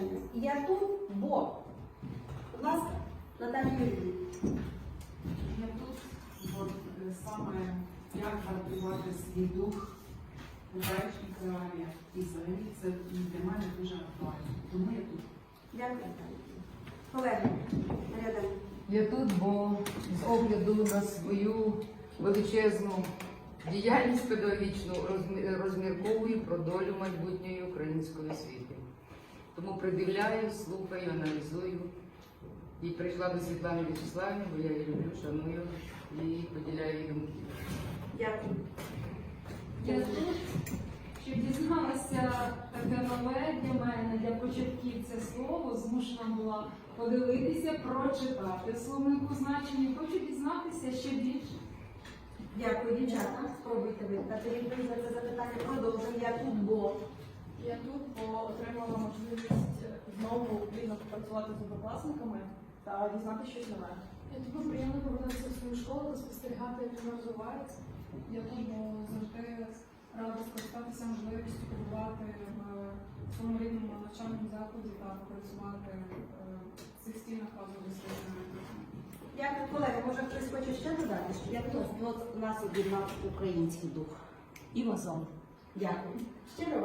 речення. Я тут, бо. Будь ласка, Наталія Юрійовна. Я тут от, е, саме як характеризувати свій дух у речниках і взагалі це для мене дуже актуально. Тому я тут. Дякую, Наталія. Колеги, Данилівна. Я тут, бо з огляду на свою величезну діяльність педагогічну розмі- розмірковую про долю майбутньої української освіти. Тому придивляю, слухаю, аналізую. І прийшла до Світлани Вячеславівни, бо я її люблю, шаную і поділяю її думки. Дякую. Я тут, що дізналася таке нове для мене, для початківця слово, змушена була подивитися, прочитати словнику значення. Хочу дізнатися ще більше. Дякую, дівчата. Спробуйте ви відповідь на це запитання. Продовжуємо. Я тут, бо. Я тут, бо отримала можливість знову вільно попрацювати з однокласниками та дізнати щось нове. Я тут приємно повернутися в свою школу та спостерігати, як вона розвивається. Я тут, бо завжди рада скористатися можливістю побувати в своєму рідному навчальному закладі та попрацювати е, в цих стінах разом зі. Дякую, колеги. Може хтось хоче ще додати? що Як то нас об'єднав український дух і мазон. Дякую. Щиро